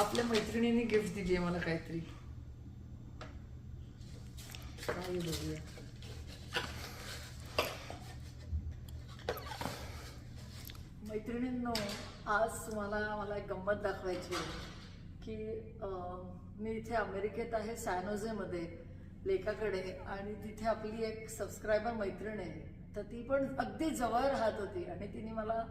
आपल्या मैत्रिणीने गिफ्ट दिली आहे मला काहीतरी. काय बघूया. मैत्रिणींनो आज तुम्हाला मला एक गंमत दाखवायची आहे की मी इथे अमेरिकेत आहे सॅनोझेमध्ये लेकाकडे आणि तिथे आपली एक सबस्क्रायबर मैत्रीण आहे. तर ती पण अगदी जवळ राहत होती आणि तिने मला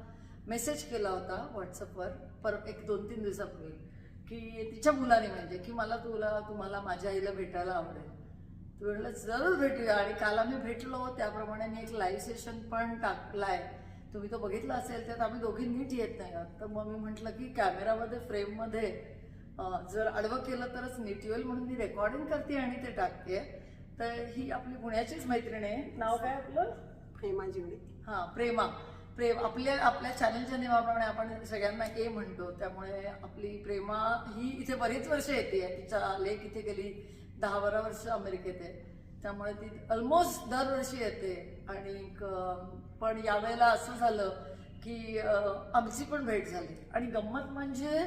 मेसेज केला होता व्हॉट्सअपवर पर एक दोन तीन दिवसापूर्वी. की तिच्या मुलाने म्हणजे की मला तुला तुम्हाला माझ्या आईला भेटायला आवडेल. तू म्हटलं जरूर भेटूया. आणि काल आम्ही भेटलो त्याप्रमाणे मी एक लाईव्ह सेशन पण टाकलाय. तुम्ही तो बघितला असेल त्यात आम्ही दोघी नीट येत नाही आहोत. तर मग मी म्हटलं की कॅमेरामध्ये फ्रेममध्ये जर आडवं केलं तरच नीट येईल म्हणून मी रेकॉर्डिंग करते आणि ते टाकते. तर ही आपली पुण्याचीच मैत्रीण आहे. नाव काय आपलं? प्रेमा जीवडे हा प्रेमा. प्रेम आपल्या आपल्या चॅनलच्या नियमाप्रमाणे आपण सगळ्यांना ए म्हणतो त्यामुळे आपली प्रेमा ही इथे बरीच वर्ष येते तिचा लेख इथे गेली दहा बारा वर्ष अमेरिकेत आहे. त्यामुळे ती ऑलमोस्ट दरवर्षी येते. आणि पण यावेळेला असं झालं की आमची पण भेट झाली. आणि गंमत म्हणजे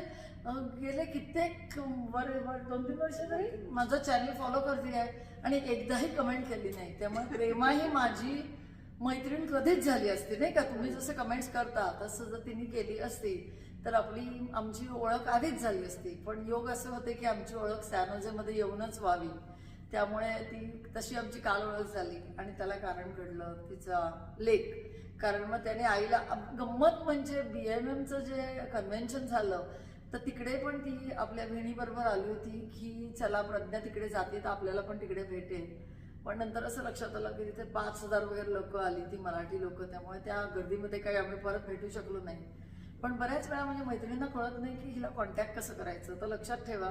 गेले कित्येक वर वर दोन तीन वर्ष तरी माझं चॅनल फॉलो करते आहे. आणि एकदाही कमेंट केली नाही. त्यामुळे प्रेमा ही माझी मैत्रीण कधीच झाली असती नाही का? तुम्ही जसं कमेंट्स करता तसं जर तिने केली असती तर आपली आमची ओळख आधीच झाली असती. पण योग असं होते की आमची ओळख सॅनोजेमध्ये येऊनच व्हावी. त्यामुळे ती तशी आमची काल ओळख झाली आणि त्याला कारण घडलं तिचा लेख. कारण मग त्याने आईला गंमत म्हणजे बी एम एमचं जे कन्व्हेन्शन झालं तर तिकडे पण ती आपल्या बहिणीबरोबर आली होती की चला प्रज्ञा तिकडे जाते तर आपल्याला पण तिकडे भेटेल. पण नंतर असं लक्षात आलं की तिथे पाच हजार वगैरे लोक आली ती मराठी लोक त्यामुळे त्या गर्दीमध्ये काही आम्ही परत भेटू शकलो नाही. पण बऱ्याच वेळा म्हणजे मैत्रिणींना कळत नाही की हिला कॉन्टॅक्ट कसं करायचं. तर लक्षात ठेवा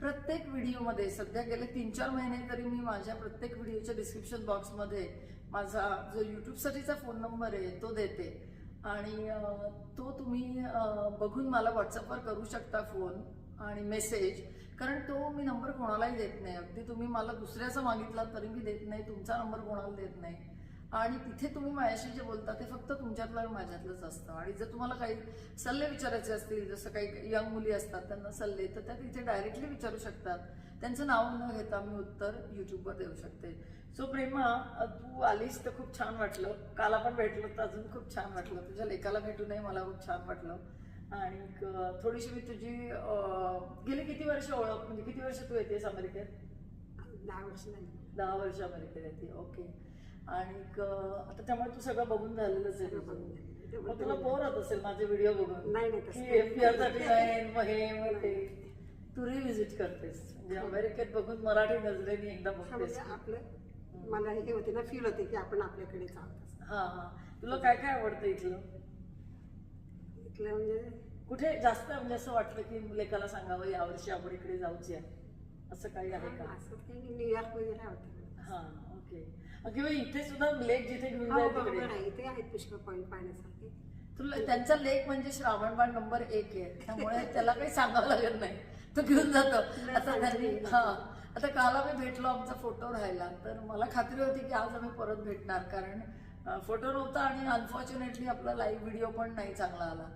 प्रत्येक व्हिडिओमध्ये सध्या गेले तीन चार महिने तरी मी माझ्या प्रत्येक व्हिडिओच्या डिस्क्रिप्शन बॉक्समध्ये माझा जो यूट्यूबसाठीचा फोन नंबर आहे तो देते. आणि तो तुम्ही बघून मला व्हॉट्सअपवर करू शकता फोन आणि मेसेज कारण तो मी नंबर कोणालाही देत नाही. अगदी तुम्ही मला दुसऱ्याचा मागितला तरी मी देत नाही. तुमचा नंबर कोणाला देत नाही. आणि तिथे तुम्ही माझ्याशी जे बोलता ते फक्त तुमच्यातलं आणि माझ्यातलंच असतं. आणि जर तुम्हाला काही सल्ले विचारायचे असतील जसं काही यंग मुली असतात त्यांना सल्ले तर त्या तिथे डायरेक्टली विचारू शकतात. त्यांचं नाव न घेता मी उत्तर यूट्यूबवर देऊ शकते. सो प्रेमा तू आलीस तर खूप छान वाटलं. काल आपण भेटलो तर अजून खूप छान वाटलं. तुझ्या लेखाला भेटूनही मला खूप छान वाटलं. आणि क- थोडीशी मी तुझी गेली किती वर्ष ओळख? म्हणजे किती वर्ष तू येतेस अमेरिकेत? दहा वर्ष दहा वर्ष अमेरिकेत येते. ओके. आणि क- आता त्यामुळे तू सगळं बघून झालेलंच आहे. मग तुला बोर होत असेल माझे व्हिडिओ बघून? नाही, ते. रिव्हिजिट करतेस. म्हणजे अमेरिकेत बघून मराठी नजरेने एकदा म्हणजे बघतेस. आपलं मला हे होते ना फील होते की आपण आपल्याकडेच आहोत हा हा. तुला काय काय आवडतं इथलं? इथलं म्हणजे कुठे जास्त म्हणजे असं वाटलं की लेखाला सांगावं यावर्षी आपण इकडे जाऊची. असं काही आहे का? असं काही नाही, न्यूयॉर्क वगैरे हा ओके. किंवा इथे सुद्धा लेख जिथे घेऊन हो, जाईल बरोबर तिकडे. आहे. इथे आहेत पुष्कळ पॉईंट पाहण्यासारखे. तुला त्यांचा लेख म्हणजे श्रावणबाण नंबर एक आहे. त्यामुळे त्याला काही सांगावं लागत नाही. तो घेऊन जातो. आता त्यांनी हा. आता काल आम्ही भेटलो आमचा फोटो राहिला. तर मला खात्री होती की आज आम्ही परत भेटणार. कारण फोटो नव्हता आणि अनफॉर्च्युनेटली आपला लाईव्ह व्हिडिओ पण नाही चांगला आला.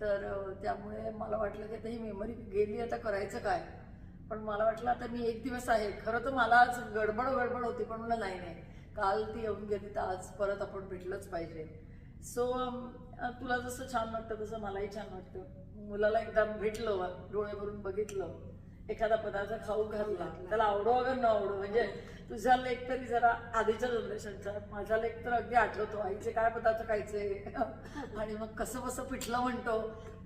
तर त्यामुळे मला वाटलं की आता ही मेमरी गेली आता करायचं काय? पण मला वाटलं आता मी एक दिवस आहे. खरं तर मला आज गडबड गडबड होती पण मला नाही नाही. काल ती येऊन गेली तर आज परत आपण भेटलंच पाहिजे. सो तुला जसं छान वाटतं तसं मलाही छान वाटतं. मुलाला एकदा भेटलं डोळे भरून बघितलं. एखादा पदार्थ खाऊ घातला त्याला आवडो अगर न आवडो म्हणजे तुझा लेख तरी जरा आधीच्या जनरेशनचा माझा लेख तर अगदी आठवतो आईचे काय पदार्थ खायचे? आणि मग कसं कसं पिठलं म्हणतो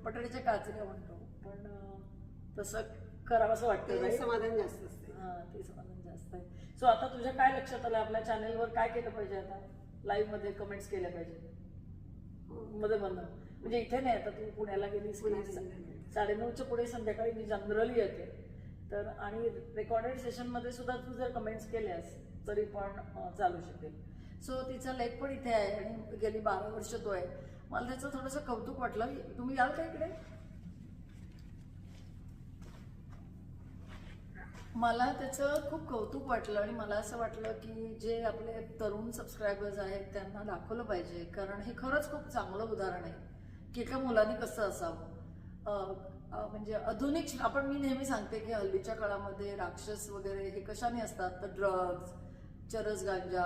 बटाट्याच्या काचऱ्या म्हणतो? पण तसं करावंसं वाटतं ते नाही. समाधान जास्त असते. हा ते समाधान जास्त आहे. सो आता तुझ्या काय लक्षात आलं? आपल्या चॅनेलवर काय केलं पाहिजे आता? लाईव्हमध्ये कमेंट्स केल्या पाहिजे. मध्ये म्हणणं म्हणजे इथे नाही आता तू पुण्याला गेलीस. साडेनऊच्या पुढे संध्याकाळी मी जनरली येते. तर आणि रेकॉर्डेड सेशनमध्ये सुद्धा तू जर कमेंट्स केल्यास तरी पण चालू शकेल. सो तिचा लेख पण इथे आहे आणि गेली बारा वर्ष तो आहे. मला त्याचं थोडंसं कौतुक वाटलं. तुम्ही याल का इकडे? मला त्याचं खूप कौतुक वाटलं आणि मला असं वाटलं की जे आपले तरुण सबस्क्रायबर्स आहेत त्यांना दाखवलं पाहिजे. कारण हे खरंच खूप चांगलं उदाहरण आहे. की एका मुलाने कसं असावं? म्हणजे आधुनिक आपण मी नेहमी सांगते की हल्लीच्या काळामध्ये राक्षस वगैरे हे कशाने असतात? तर ड्रग्ज चरस गांजा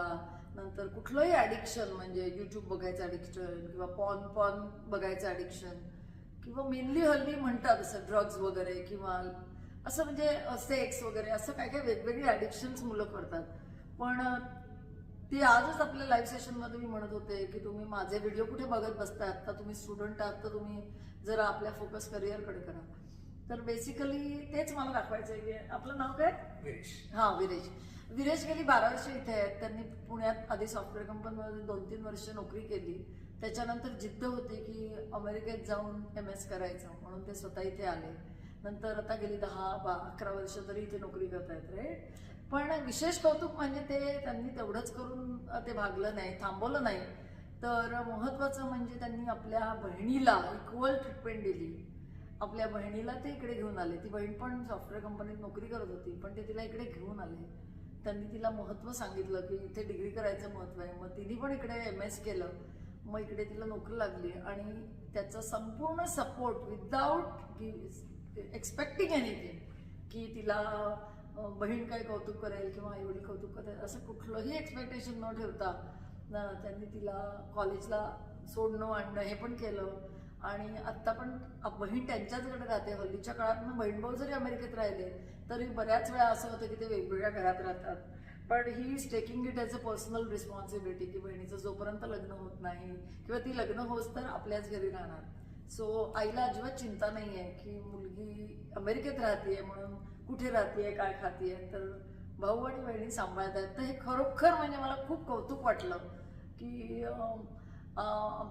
नंतर कुठलंही ॲडिक्शन म्हणजे यूट्यूब बघायचं ॲडिक्शन किंवा पॉन पॉन बघायचं ॲडिक्शन किंवा मेनली हल्ली म्हणतात असं ड्रग्ज वगैरे किंवा असं म्हणजे सेक्स वगैरे असं काय काय वेगवेगळी ॲडिक्शन्स मुलं करतात. पण ते ती आजच आपल्या लाईव्ह सेशनमध्ये मी म्हणत होते की तुम्ही माझे व्हिडिओ कुठे बघत बसताय? आता तुम्ही स्टुडंट आहात तर तुम्ही जरा आपल्या फोकस करिअरकडे करा. तर बेसिकली तेच मला दाखवायचं आहे की आपलं नाव काय? विरेश. हा विरेश. विरेश गेली बारा वर्ष इथे आहेत. त्यांनी पुण्यात आधी सॉफ्टवेअर कंपनीमध्ये दोन तीन वर्ष नोकरी केली. त्याच्यानंतर जिद्द होती की अमेरिकेत जाऊन एम एस करायचं म्हणून ते स्वतः इथे आले. नंतर आता गेली दहा बा अकरा वर्ष तरी इथे नोकरी करतायत राईट पण विशेष कौतुक म्हणजे ते त्यांनी तेवढंच करून ते भागलं नाही थांबवलं नाही. तर महत्त्वाचं म्हणजे त्यांनी आपल्या बहिणीला इक्वल ट्रीटमेंट दिली. आपल्या बहिणीला ते इकडे घेऊन आले. ती बहीण पण सॉफ्टवेअर कंपनीत नोकरी करत होती पण ते तिला इकडे घेऊन आले. त्यांनी तिला महत्त्व सांगितलं की इथे डिग्री करायचं महत्त्व आहे. मग तिने पण इकडे एम एस केलं. मग इकडे तिला नोकरी लागली आणि त्याचा संपूर्ण सपोर्ट विदाऊट एक्सपेक्टिंग एनिथिंग की तिला बहीण काय कौतुक करेल किंवा आईवडील कौतुक करेल असं कुठलंही एक्सपेक्टेशन न ठेवता त्यांनी तिला कॉलेजला सोडणं आणणं हे पण केलं. आणि आत्ता पण बहीण त्यांच्याचकडे राहते. हल्लीच्या काळात मग बहीण भाऊ जरी अमेरिकेत राहिले तरी बऱ्याच वेळा असं होतं की ते वेगवेगळ्या घरात राहतात. पण he is taking it as a personal responsibility की बहिणीचं जोपर्यंत लग्न होत नाही किंवा ती लग्न होत तर आपल्याच घरी राहणार. सो आईला अजिबात चिंता नाही आहे की मुलगी अमेरिकेत राहतीये म्हणून कुठे राहतीये काय खातीये तर भाऊ आणि बहिणी सांभाळत आहेत तर हे खरोखर म्हणजे मला खूप कौतुक वाटलं की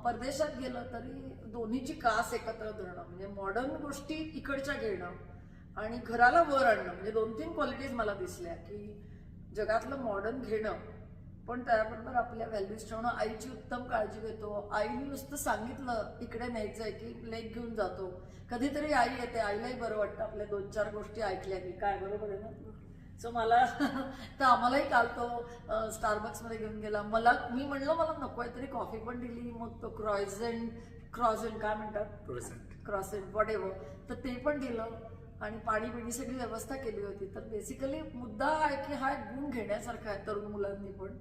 परदेशात गेलं तरी दोन्हीची कास एकत्र धरणं म्हणजे मॉडर्न गोष्टी इकडच्या घेणं आणि घराला वर आणणं म्हणजे दोन तीन क्वालिटीज मला दिसल्या की जगातलं मॉडर्न घेणं. पण त्याबरोबर आपल्या व्हॅल्यूज ठेवणं आईची उत्तम काळजी घेतो. आईने नुसतं सांगितलं इकडे न्यायचं आहे की लेक घेऊन जातो. कधीतरी आई येते आईलाही बरं वाटतं आपल्या दोन चार गोष्टी ऐकल्या की काय बरोबर आहे ना? सो मला तर आम्हालाही काल तो स्टारबक्समध्ये घेऊन गेला. मला मी म्हणलं मला नकोय तरी कॉफी पण दिली. मग तो क्रॉझेंट क्रॉझेंट काय म्हणतात? क्रॉसेट वॉट तर ते पण दिलं आणि पाणी पिणी सगळी व्यवस्था केली होती. तर बेसिकली मुद्दा हा आहे की हा एक गुण घेण्यासारखा आहे तरुण मुलांनी पण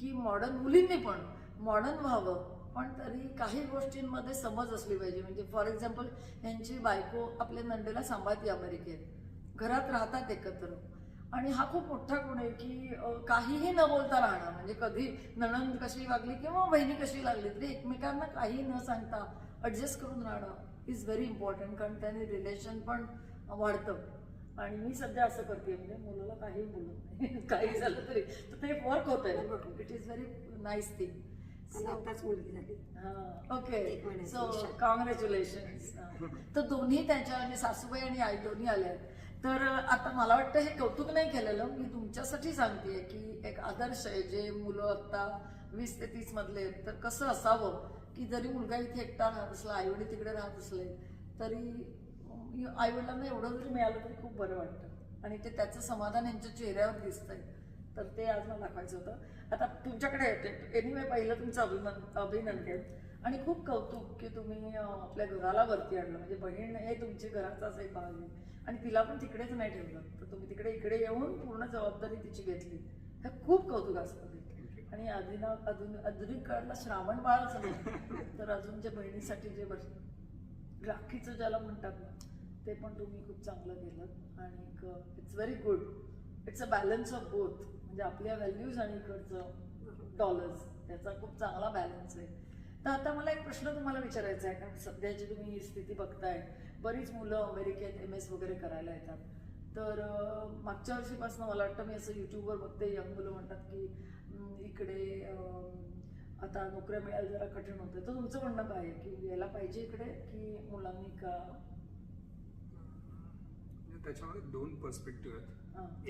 की मॉडर्न मुलींनी पण मॉडर्न व्हावं. पण तरी काही गोष्टींमध्ये समज असली पाहिजे. म्हणजे फॉर एक्झाम्पल यांची बायको आपल्या नंदेला सांभाळते अमेरिकेत. घरात राहतात एकत्र. आणि हा खूप मोठा गुण आहे की काहीही न बोलता राहणं म्हणजे कधी नणंद कशी वागली किंवा बहिणी कशी लागली तरी एकमेकांना काही न सांगता ॲडजस्ट करून राहणं इज व्हेरी इम्पॉर्टंट कारण त्याने रिलेशन पण वाढतं. आणि मी सध्या असं करते म्हणजे मुलाला काही बोलत नाही. काही झालं तरी. तर ते वर्क होत आहे. It is very nice thing okay so. Congratulation तर दोन्ही त्यांच्या म्हणजे सासूबाई आणि आई दोन्ही आल्या तर आता मला वाटतं हे कौतुक नाही केलेलं. मी तुमच्यासाठी सांगते की एक आदर्श आहे जे मुलं आता वीस ते तीस मधले आहेत. तर कसं असावं की जरी मुलगा इथे एकटा राहत असला आईवडील तिकडे राहत असले तरी आईवडिलांना एवढं जरी मिळालं तरी खूप बरं वाटतं. आणि ते त्याचं समाधान यांच्या चेहऱ्यावर दिसतंय. तर ते आज मला दाखवायचं होतं. आता तुमच्याकडे येते. एनिवे पहिलं तुमचं अभिनंद अभिनंदन. आणि खूप कौतुक की तुम्ही आपल्या घराला वरती आणलं. म्हणजे बहीण हे तुमची घराचाच एक भाग आहे. आणि तिला पण तिकडेच नाही ठेवलं. तर तुम्ही तिकडे इकडे येऊन पूर्ण जबाबदारी तिची घेतली. हे खूप कौतुक असतं ते. आणि आधीना अजून आधुनिक काळातला श्रावण बाळ झालं तर अजून जे बहिणीसाठी जे बस राखीचं ज्याला म्हणतात ना ते पण तुम्ही खूप चांगलं केलं. आणि it's very good it's a balance of both म्हणजे आपल्या व्हॅल्यूज आणि इकडचं डॉलर्स त्याचा खूप चांगला बॅलन्स आहे. तर आता मला एक प्रश्न तुम्हाला विचारायचा आहे कारण सध्याची तुम्ही ही स्थिती बघताय. बरीच मुलं अमेरिकेत एम एस वगैरे करायला येतात. तर मागच्या वर्षीपासून मला वाटतं मी असं युट्यूबवर बघते यंग मुलं म्हणतात की "हम्म, इकडे आता नोकऱ्या मिळायला जरा कठीण होतं. तर तुमचं म्हणणं काय आहे? की यायला पाहिजे इकडे की मुलांनी का? त्याच्यामध्ये दोन पर्स्पेक्टिव्ह आहेत.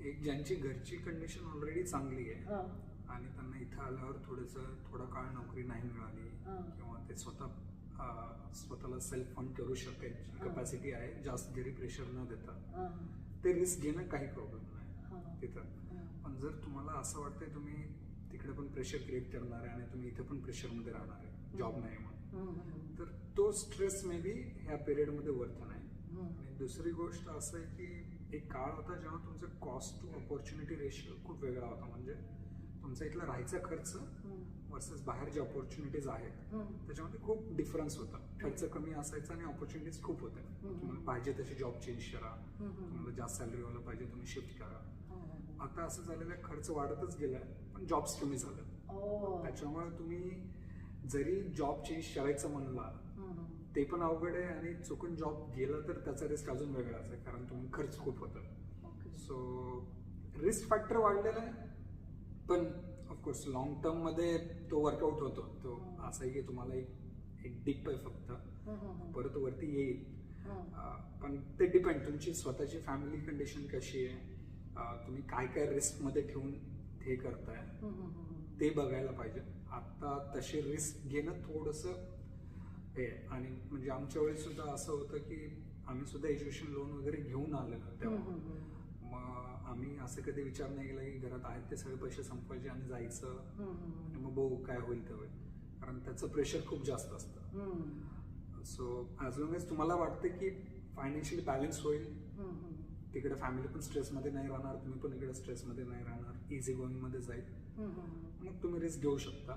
एक ज्यांची घरची कंडिशन ऑलरेडी चांगली आहे आणि त्यांना इथं आल्यावर थोडंसं थोडा काळ नोकरी नाही मिळाली. किंवा ते स्वतः स्वतःला सेल्फ फंड करू हा. कपॅसिटी आहे जास्त घरी प्रेशर न देता. ते रिस्क घेणं काही प्रॉब्लेम नाही तिथं. पण जर तुम्हाला असं वाटतंय तुम्ही तिकडे पण प्रेशर क्रिएट करणार आहे आणि तुम्ही इथे पण प्रेशरमध्ये राहणार आहे. जॉब नाही म्हणून. तर तो स्ट्रेस मे बी ह्या पिरियडमध्ये वर्थ नाही. आणि दुसरी गोष्ट असं आहे की एक काळ होता जेव्हा तुमचं कॉस्ट टू ऑपॉर्च्युनिटी रेशिओ खूप वेगळा होता. म्हणजे तुमचा इथला राहायचा खर्च. वर्सेस बाहेर जे ऑपॉर्च्युनिटीज आहेत. त्याच्यामध्ये खूप डिफरन्स होता खर्च कमी असायचा आणि ऑपॉर्च्युनिटीज खूप होत्या तुम्हाला पाहिजे तशी जॉब चेंज करा. तुम्हाला जास्त सॅलरीवाला पाहिजे तुम्ही शिफ्ट करा हम्म. आता असं झालेलं आहे खर्च वाढतच गेलाय पण जॉब्स कमी झाले. त्याच्यामुळे तुम्ही जरी जॉब चेंज करायचं म्हणला. ते पण अवघड आहे आणि चुकून जॉब गेला तर त्याचा रिस्क अजून वेगळाच आहे कारण तुम्ही खर्च खूप होतं ओके. सो रिस्क फॅक्टर वाढलेला आहे पण ऑफकोर्स लॉंग टर्ममध्ये तो वर्कआउट होतो तो असं आहे की तुम्हाला एक एक डिप आहे फक्त. परत वरती येईल पण ते डिपेंड तुमची स्वतःची फॅमिली कंडिशन कशी आहे तुम्ही काय काय रिस्कमध्ये ठेवून हे करताय. ते बघायला पाहिजे आता तशी रिस्क घेणं थोडंसं हे. आणि म्हणजे आमच्या वेळेस सुद्धा असं होतं की आम्ही सुद्धा एज्युकेशन लोन वगैरे घेऊन आलेलो. तेव्हा. मग आम्ही असं कधी विचार नाही केला की घरात आहेत ते सगळे पैसे संपवायचे आणि जायचं. आणि मग बघू काय होईल ते होईल कारण त्याचं प्रेशर खूप जास्त असतं. सो ॲज लॉंग एज तुम्हाला वाटते की फायनान्शियली बॅलन्स होईल. तिकडे फॅमिली पण स्ट्रेसमध्ये नाही राहणार तुम्ही पण इकडे स्ट्रेसमध्ये नाही राहणार इझी गोईंगमध्ये जाईल. मग तुम्ही रिस्क घेऊ शकता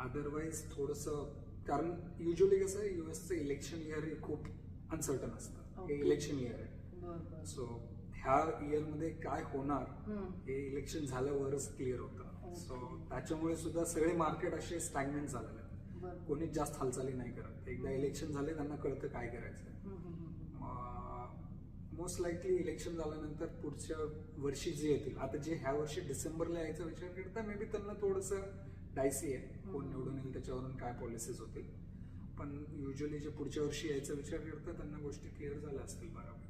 अदरवाईज थोडंसं कारण युजली कसं आहे यू एसचं इलेक्शन इयर हे खूप अनसर्टन असतं हे. इलेक्शन इयर आहे. सो ह्या इयरमध्ये काय होणार. हे इलेक्शन झाल्यावरच क्लिअर होतं. सो त्याच्यामुळे सुद्धा सगळे मार्केट असे स्टॅगनेंट झालेले आहेत. कोणीच जास्त हालचाली नाही करत. एकदा इलेक्शन झाले त्यांना कळतं काय करायचं. मोस्ट लाईकली इलेक्शन झाल्यानंतर पुढच्या वर्षी जे येतील आता जे ह्या वर्षी डिसेंबरला यायचा विचार करता मे बी त्यांना थोडंसं डायसी आहे. कोण निवडून येईल त्याच्यावरून काय पॉलिसीज होतील. पण युजली जे पुढच्या वर्षी यायचा विचार करता त्यांना गोष्टी क्लिअर झाल्या असतील बरोबर.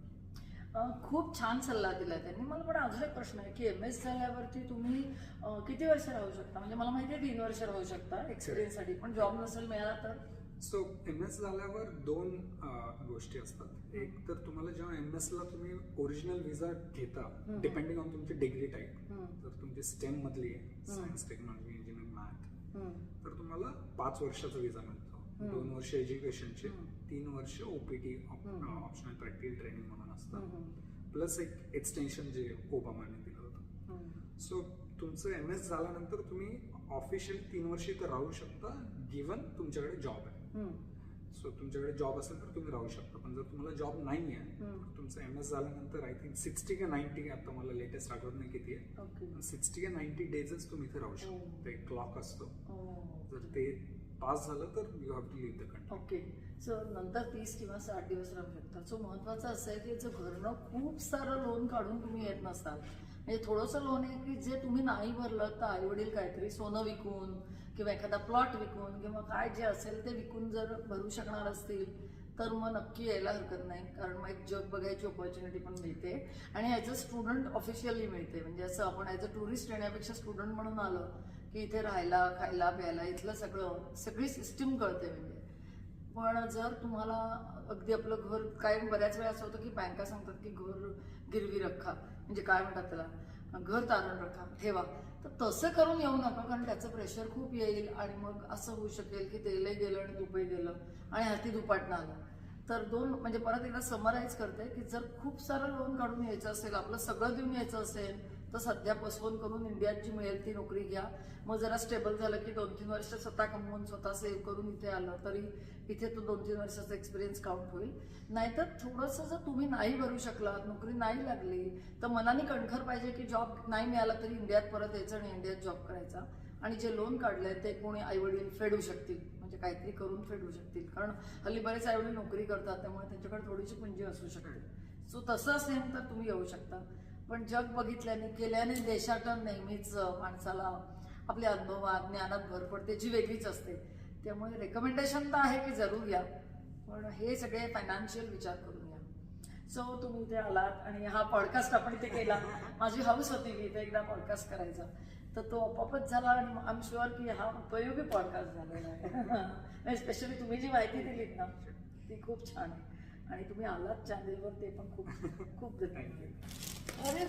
खूप छान सल्ला दिला त्यांनी मला पण अजून एक प्रश्न आहे की एम एस झाल्यावरती तुम्ही किती वर्ष राहू शकता म्हणजे मला माहिती आहे तीन वर्ष राहू शकता एक्सपिरियन्ससाठी पण जॉब नसेल मिळाला तर सो एम एस झाल्यावर दोन गोष्टी असतात एक तर तुम्हाला जेव्हा एम एसला तुम्ही ओरिजिनल विजा घेता. डिपेंडिंग ऑन तुमची डिग्री टाईप. जर तुमची स्टेम मधली आहे सायन्स टेक्नॉलॉजी इंजिनिअरिंग मॅथ. तर तुम्हाला पाच वर्षाचा विजा मिळतो. दोन वर्ष एज्युकेशनचे. तीन वर्ष ओपीटी. ऑप्शनल प्रॅक्टिकल ट्रेनिंग म्हणून असतं. प्लस एक एक्सटेन्शन जे ओबामाने दिलं होतं. सो तुमचं एम एस झाल्यानंतर तुम्ही ऑफिशियल तीन वर्ष इथं राहू शकता गिवन तुमच्याकडे जॉब आहे. सो तुमच्याकडे जॉब असेल तर तुम्ही राहू शकता पण जर तुम्हाला जॉब नाही आहे तुमचं एम एस झाल्यानंतर आय थिंक सिक्स्टी का नाईन्टी आता मला लेटेस्ट आठवत नाही किती आहे सिक्स्टी का नाईन्टी डेजच तुम्ही इथे राहू हो. शकता ते क्लॉक असतो ओ. जर ते पास झालं तर you have to leave the country okay so नंतर तीस किंवा साठ दिवस राहू शकतात. सो महत्वाचं असं आहे की जर घरनं खूप सारं लोन काढून तुम्ही येत नसतात म्हणजे थोडंसं लोन आहे की जे तुम्ही नाही भरलं तर आई वडील काहीतरी सोनं विकून किंवा एखादा प्लॉट विकून किंवा काय जे असेल ते विकून जर भरू शकणार असतील तर मग नक्की यायला हरकत नाही. कारण मग एक जग बघायची ऑपॉर्च्युनिटी पण मिळते. आणि ॲज अ स्टुडंट ऑफिशियली मिळते. म्हणजे असं आपण ॲज अ टुरिस्ट येण्यापेक्षा स्टुडंट म्हणून आलं की इथे राहायला खायला प्यायला इथलं सगळं सगळी सिस्टीम कळते म्हणजे. पण जर तुम्हाला अगदी आपलं घर काय बऱ्याच वेळा असं होतं की बँका सांगतात की घर गिरवी रखा. म्हणजे काय म्हणतात त्याला? घर तारण रखा ठेवा. तर तसं करून येऊ नका कारण त्याचं प्रेशर खूप येईल आणि मग असं होऊ शकेल की तेलही गेलं आणि तुपही गेलं आणि हाती दुपाटणं आलं. तर दोन म्हणजे परत एकदा समराईज करते की जर खूप सारं लोन काढून यायचं असेल आपलं सगळं देऊन यायचं असेल तर सध्या पोस्टपोन करून इंडियात जी मिळेल ती नोकरी घ्या. मग जरा स्टेबल झालं की दोन तीन वर्ष स्वतः कमवून स्वतः सेव्ह करून इथे आलं तरी इथे तो दोन तीन वर्षाचा एक्सपिरियन्स काउंट होईल. नाहीतर थोडंसं जर तुम्ही नाही भरू शकलात नोकरी नाही लागली तर मनाने कणखर पाहिजे की जॉब नाही मिळाला तरी इंडियात परत यायचं आणि इंडियात जॉब करायचा. आणि जे लोन काढलंय ते कोणी आईवडील फेडू शकतील म्हणजे काहीतरी करून फेडू शकतील. कारण हल्ली बरेच आईवडील नोकरी करतात त्यामुळे त्यांच्याकडे थोडीशी पुंजी असू शकते. सो तसं असेल तर तुम्ही येऊ शकता. पण जग बघितल्याने केल्याने देशाटन नेहमीच माणसाला आपल्या अनुभवात ज्ञानात भर पडते जी वेगळीच असते. त्यामुळे रेकमेंडेशन तर आहे की जरूर या पण हे सगळे फायनान्शियल विचार करून या. सो तुम्ही इथे आलात आणि हा पॉडकास्ट आपण इथे केला. माझी हाऊस होती की इथे एकदा पॉडकास्ट करायचा. तर तो आपोआपच झाला आणि आय एम शुअर की हा उपयोगी पॉडकास्ट झालेला आहे. स्पेशली तुम्ही जी माहिती दिलीत ना ती खूप छान आहे. आणि तुम्ही आलात चॅनेलवर ते पण खूप खूप अरे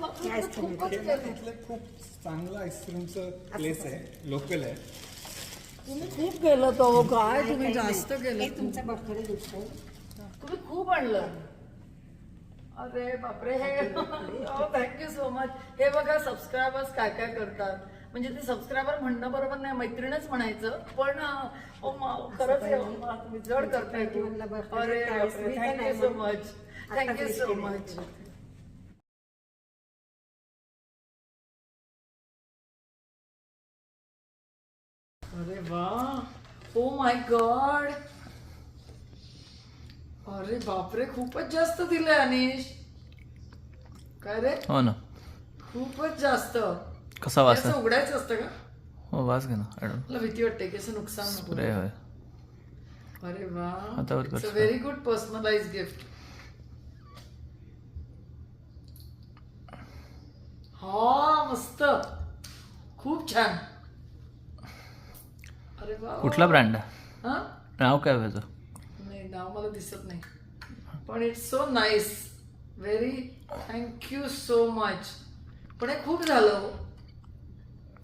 खूप चांगलं आईस्क्रीमचं प्लेस आहे लोकल आहे. तुम्ही खूप केलं तो काय तुम्ही जास्त केलं तुमचा बर्थडे आहे तुम्ही खूप आणलं. अरे बापरे. हे थँक्यू सो मच हे बघा सबस्क्रायबर्स काय काय करतात. म्हणजे ते सबस्क्रायबर म्हणणं बरोबर नाही मैत्रीणच म्हणायचं. पण खरंच तुम्ही जड करताय अरे thank you so. Much thank you so. Much अरे वा. ओ माय गॉड अरे बापरे खूपच जास्त दिलंय अनिश. काय रे? हो ना. खूपच जास्त. कसा हे वास आहे? उघडायचं असतं का? हो वास घे ना. मला भीती वाटते की असं नुकसान नको स्प्रे होय. अरे वा. हातावर. व्हेरी गुड पर्सनलाइज गिफ्ट हा मस्त. खूप छान. अरे वा. कुठला ब्रँड आहे? हा? नाव काय त्याचं? नाही नाव मला दिसत नाही. पण it's so nice very thank you so much पण हे खूप झालं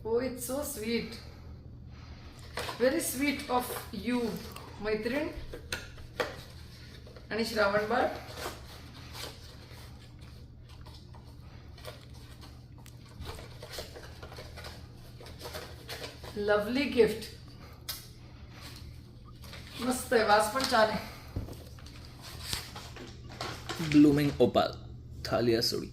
हो. हो it's so sweet very sweet of you मैत्रीण आणि श्रावण बाळ. लवली गिफ्ट मस्त आहे वास पण छान आहे. ब्लूमिंग ओपाल थालिया सोडी